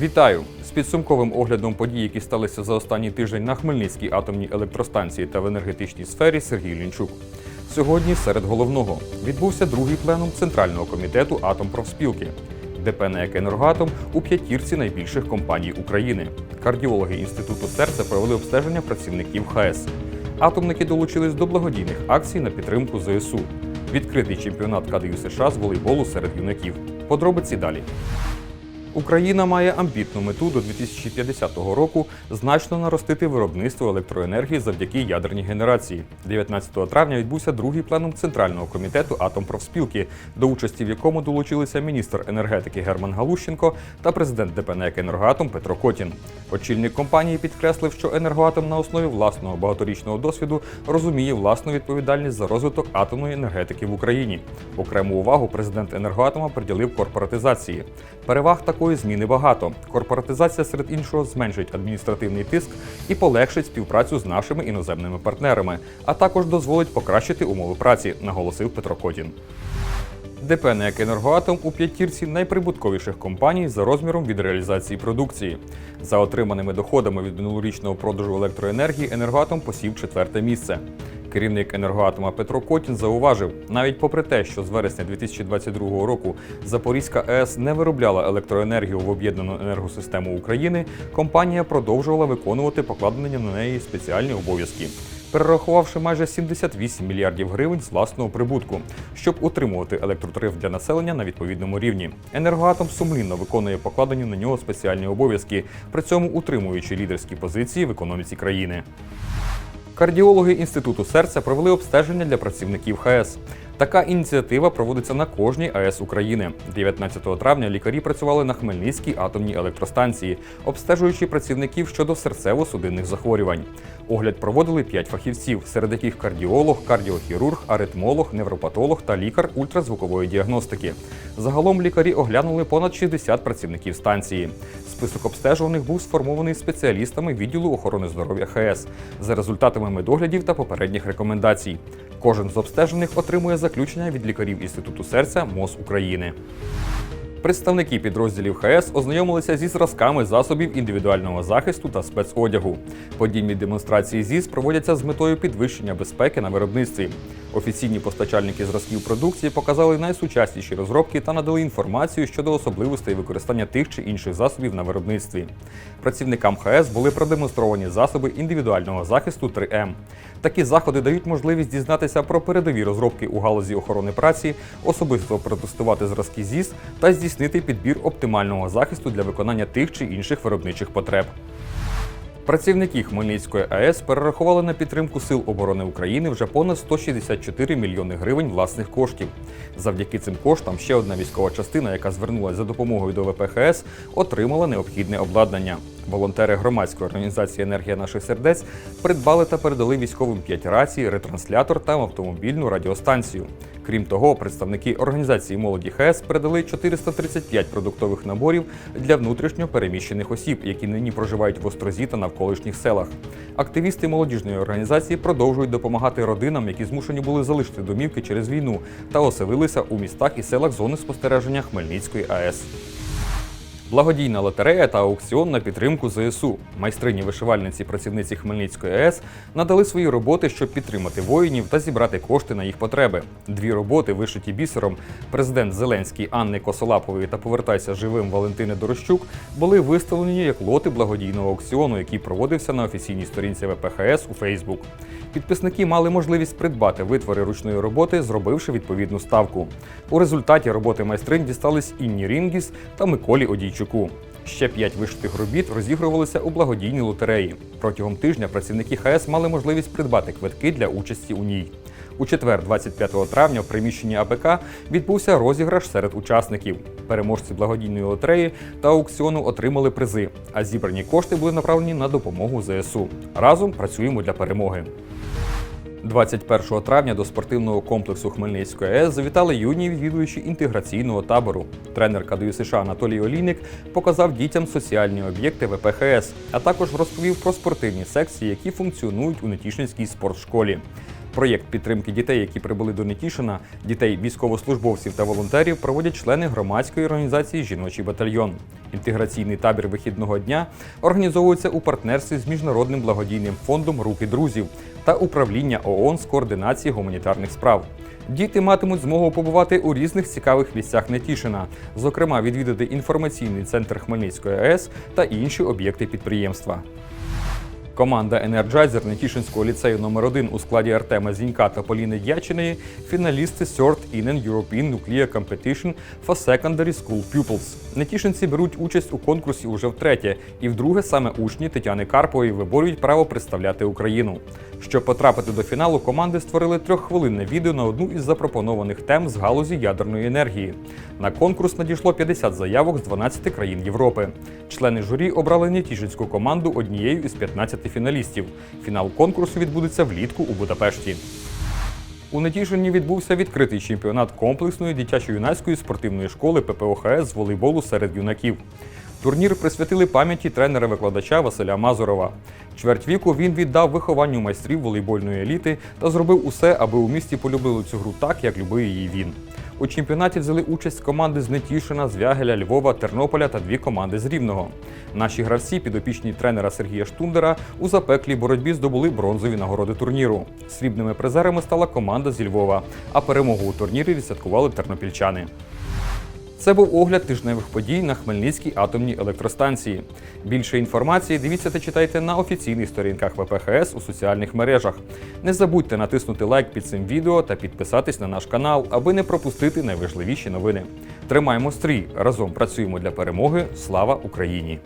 Вітаю з підсумковим оглядом подій, які сталися за останній тиждень на Хмельницькій атомній електростанції та в енергетичній сфері Сергій Лінчук. Сьогодні серед головного відбувся другий пленум Центрального комітету Атомпрофспілки. ДП «НЕК Енергоатом у п'ятірці найбільших компаній України. Кардіологи Інституту серця провели обстеження працівників ХАЕС. Атомники долучились до благодійних акцій на підтримку ЗСУ. Відкритий чемпіонат КДЮ США з волейболу серед юнаків. Подробиці далі. Україна має амбітну мету до 2050 року значно наростити виробництво електроенергії завдяки ядерній генерації. 19 травня відбувся другий пленум Центрального комітету Атомпрофспілки, до участі в якому долучилися міністр енергетики Герман Галущенко та президент ДП «НЕК Енергоатом Петро Котін. Очільник компанії підкреслив, що енергоатом на основі власного багаторічного досвіду розуміє власну відповідальність за розвиток атомної енергетики в Україні. Окрему увагу президент енергоатома приділив корпоратизації. Переваг такої зміни багато. Корпоратизація серед іншого зменшить адміністративний тиск і полегшить співпрацю з нашими іноземними партнерами, а також дозволить покращити умови праці, наголосив Петро Котін. ДП «НЕК Енергоатом у п'ятірці найприбутковіших компаній за розміром від реалізації продукції. За отриманими доходами від минулорічного продажу електроенергії енергоатом посів четверте місце. Керівник енергоатома Петро Котін зауважив, навіть попри те, що з вересня 2022 року Запорізька АЕС не виробляла електроенергію в об'єднану енергосистему України, компанія продовжувала виконувати покладені на неї спеціальні обов'язки перерахувавши майже 78 мільярдів гривень з власного прибутку, щоб утримувати електротариф для населення на відповідному рівні. Енергоатом сумлінно виконує покладені на нього спеціальні обов'язки, при цьому утримуючи лідерські позиції в економіці країни. Кардіологи Інституту серця провели обстеження для працівників ХАЕС. Така ініціатива проводиться на кожній АЕС України. 19 травня лікарі працювали на Хмельницькій атомній електростанції, обстежуючи працівників щодо серцево-судинних захворювань. Огляд проводили п'ять фахівців, серед яких кардіолог, кардіохірург, аритмолог, невропатолог та лікар ультразвукової діагностики. Загалом лікарі оглянули понад 60 працівників станції. Список обстежуваних був сформований спеціалістами відділу охорони здоров'я ХС за результатами медоглядів та попередніх рекомендацій. Кожен з обстежених отримує заключення від лікарів Інституту серця МОЗ України. Представники підрозділів ХС ознайомилися зі зразками засобів індивідуального захисту та спецодягу. Подібні демонстрації ЗІС проводяться з метою підвищення безпеки на виробництві. Офіційні постачальники зразків продукції показали найсучасніші розробки та надали інформацію щодо особливостей використання тих чи інших засобів на виробництві. Працівникам ХС були продемонстровані засоби індивідуального захисту 3М. Такі заходи дають можливість дізнатися про передові розробки у галузі охорони праці, особисто протестувати зразки ЗІС та здійснити підбір оптимального захисту для виконання тих чи інших виробничих потреб. Працівники Хмельницької АЕС перерахували на підтримку Сил оборони України вже понад 164 мільйони гривень власних коштів. Завдяки цим коштам ще одна військова частина, яка звернулася за допомогою до ВПХС, отримала необхідне обладнання. Волонтери громадської організації Енергія наших сердець придбали та передали військовим 5 рацій, ретранслятор та автомобільну радіостанцію. Крім того, представники організації молоді ХС передали 435 продуктових наборів для внутрішньо переміщених осіб, які нині проживають в Острозі та навколишніх селах. Активісти молодіжної організації продовжують допомагати родинам, які змушені були залишити домівки через війну та оселилися у містах і селах зони спостереження Хмельницької АЕС. Благодійна лотерея та аукціон на підтримку ЗСУ. Майстрині вишивальниці працівниці Хмельницької АЕС надали свої роботи, щоб підтримати воїнів та зібрати кошти на їх потреби. Дві роботи, вишиті бісером, президент Зеленський Анни Косолапової та Повертайся живим Валентини Дорощук, були виставлені як лоти благодійного аукціону, який проводився на офіційній сторінці ВПХС у Фейсбук. Підписники мали можливість придбати витвори ручної роботи, зробивши відповідну ставку. У результаті роботи майстринь дістались Інні Рінгіс та Миколі Одійчуку. Ще п'ять вишитих робіт розігрувалися у благодійній лотереї. Протягом тижня працівники ХС мали можливість придбати квитки для участі у ній. У четвер, 25 травня, в приміщенні АПК відбувся розіграш серед учасників. Переможці благодійної лотереї та аукціону отримали призи, а зібрані кошти були направлені на допомогу ЗСУ. Разом працюємо для перемоги. 21 травня до спортивного комплексу Хмельницької АЕС завітали юні відвідувачі інтеграційного табору. Тренер КДЮ США Анатолій Олійник показав дітям соціальні об'єкти ВПХС, а також розповів про спортивні секції, які функціонують у Нетішинській спортшколі. Проєкт підтримки дітей, які прибули до Нетішина, дітей військовослужбовців та волонтерів, проводять члени громадської організації Жіночий батальйон. Інтеграційний табір вихідного дня організовується у партнерстві з міжнародним благодійним фондом Руки друзів та управління ООН з координації гуманітарних справ. Діти матимуть змогу побувати у різних цікавих місцях Нетішина, зокрема відвідати інформаційний центр Хмельницької АЕС та інші об'єкти підприємства. Команда Енерджайзер Нетішинського ліцею номер 1 у складі Артема Зінька та Поліни Дячиної фіналісти Third in European Nuclear Competition for Secondary School Pupils. Нетішинці беруть участь у конкурсі уже втретє, і вдруге саме учні Тетяни Карпової виборюють право представляти Україну. Щоб потрапити до фіналу, команди створили трьоххвилинне відео на одну із запропонованих тем з галузі ядерної енергії. На конкурс надійшло 50 заявок з 12 країн Європи. Члени журі обрали Нетішинську команду однією із 15 фіналістів. Фінал конкурсу відбудеться влітку у Будапешті. У Нетішині відбувся відкритий чемпіонат комплексної дитячо-юнацької спортивної школи ППОХС з волейболу серед юнаків. Турнір присвятили пам'яті тренера-викладача Василя Мазурова. Чверть віку він віддав вихованню майстрів волейбольної еліти та зробив усе, аби у місті полюбили цю гру так, як любив її він. У чемпіонаті взяли участь команди з Нетішина, Звягеля, Львова, Тернополя та дві команди з Рівного. Наші гравці, підопічні тренера Сергія Штундера, у запеклій боротьбі здобули бронзові нагороди турніру. Срібними призерами стала команда зі Львова, а перемогу у турнірі відсвяткували тернопільчани. Це був огляд тижневих подій на Хмельницькій атомній електростанції. Більше інформації дивіться та читайте на офіційних сторінках ВПХС у соціальних мережах. Не забудьте натиснути лайк під цим відео та підписатись на наш канал, аби не пропустити найважливіші новини. Тримаємо стрій! Разом працюємо для перемоги. Слава Україні!